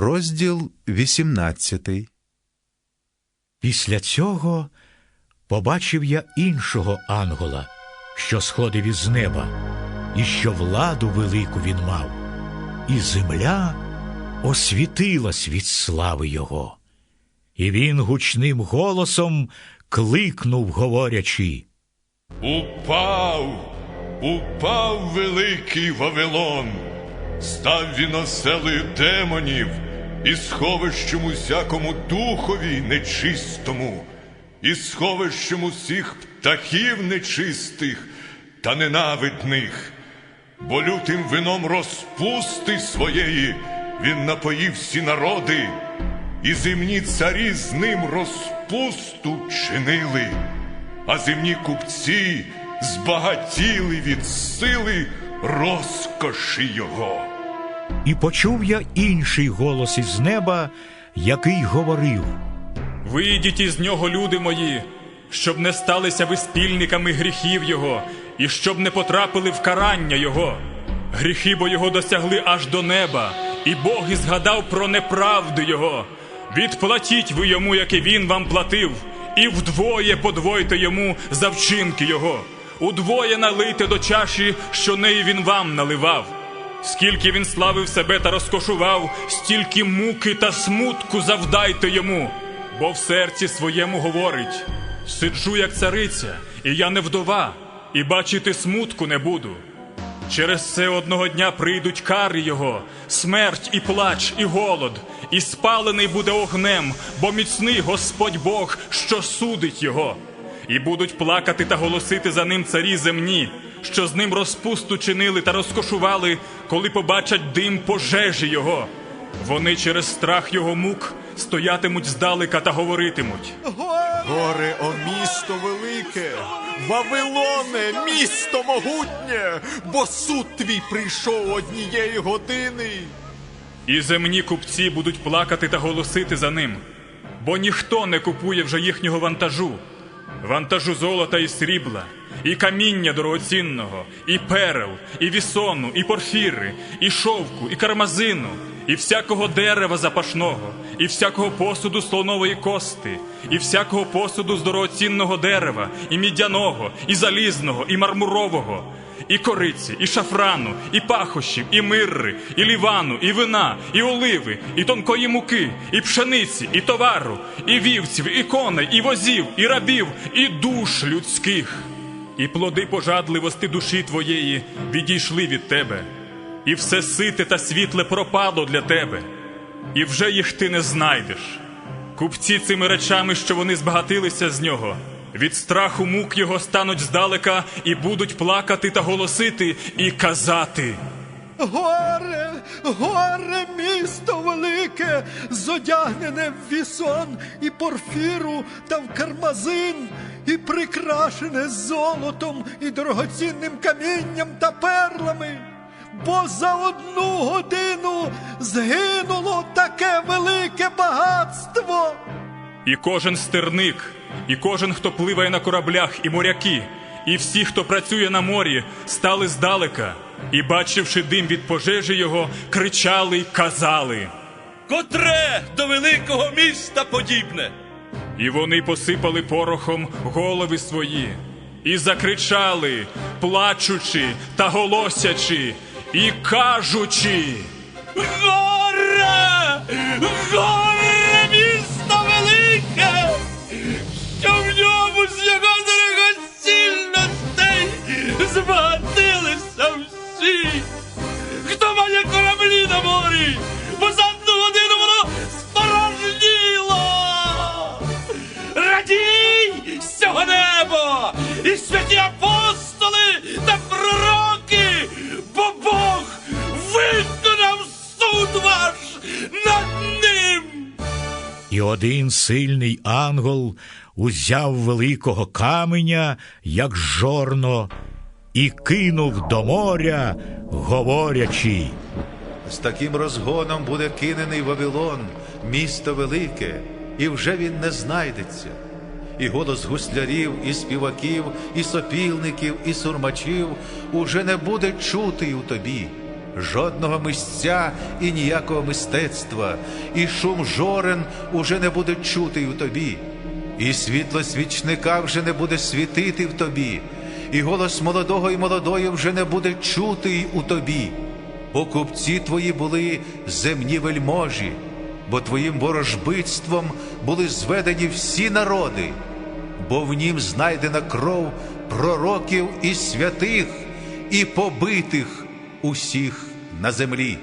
Розділ 18 Після цього побачив я іншого ангела, що сходив із неба, і що владу велику він мав, і земля освітилась від слави його. І він гучним голосом кликнув, говорячи. Упав, упав великий Вавилон, став він оселею демонів і сховищем усякому духові нечистому, і сховищем усіх птахів нечистих та ненавидних, бо лютим вином розпусти своєї він напоїв всі народи, і земні царі з ним розпусту чинили а земні купці збагатіли від сили розкоші його. І почув я інший голос із неба, який говорив. Вийдіть із нього, люди мої, щоб не сталися ви спільниками гріхів Його, і щоб не потрапили в карання Його. Гріхи бо його досягли аж до неба, і Бог і згадав про неправди Його. Відплатіть ви йому, яке він вам платив, і вдвоє подвойте йому за вчинки Його. Удвоє налийте до чаші, що неї він вам наливав. Скільки він славив себе та розкошував, стільки муки та смутку завдайте йому, бо в серці своєму говорить: сиджу, як цариця, і я не вдова, і бачити смутку не буду. Через це одного дня прийдуть кари його, смерть і плач, і голод, і спалений буде огнем, бо міцний Господь Бог, що судить його. І будуть плакати та голосити за ним царі земні, що з ним розпусту чинили та розкошували, коли побачать дим пожежі його. Вони через страх його мук стоятимуть здалека та говоритимуть. Горе, о місто велике, Вавилоне, місто могутнє, бо суд твій прийшов однієї години. І земні купці будуть плакати та голосити за ним, бо ніхто не купує вже їхнього вантажу, вантажу золота і срібла, і каміння дорогоцінного, і перел, і вісону, і порфіри, і шовку, і кармазину, і всякого дерева запашного, і всякого посуду слонової кости, і всякого посуду з дорогоцінного дерева, і мідяного, і залізного, і мармурового і кориці, і шафрану, і пахощів, і мирри, і лівану, і вина, і оливи, і тонкої муки, і пшениці, і товару, і вівців, і коней, і возів, і рабів, і душ людських. І плоди пожадливости душі твоєї відійшли від тебе, і все сите та світле пропало для тебе, і вже їх ти не знайдеш. Купці цими речами, що вони збагатилися з нього, від страху мук його стануть здалека і будуть плакати та голосити і казати. Горе, горе, місто велике, зодягнене в вісон і порфіру та в кармазин, і прикрашене золотом і дорогоцінним камінням та перлами. Бо за одну годину згинуло таке велике багатство. І кожен стерник, і кожен, хто пливає на кораблях, і моряки, і всі, хто працює на морі, стали здалека, і, бачивши дим від пожежі його, кричали й казали. Котре до великого міста подібне. І вони посипали порохом голови свої, і закричали, плачучи та голосячи, і кажучи. Горе! І святі апостоли та пророки! Бо Бог виконав суд ваш над ним! І один сильний ангел узяв великого каменя, як жорно, і кинув до моря, говорячи. З таким розгоном буде кинений Вавилон, місто велике, і вже він не знайдеться. І голос гуслярів, і співаків, і сопільників, і сурмачів уже не буде чути у тобі. жодного мисця і ніякого мистецтва, і шум жорен уже не буде чути у тобі, і світло свічника вже не буде світити в тобі, і голос молодого і молодої вже не буде чути у тобі. Бо купці твої були земні вельможі, бо твоїм ворожбитством були зведені всі народи, бо в нім знайдена кров пророків і святих, і побитих усіх на землі.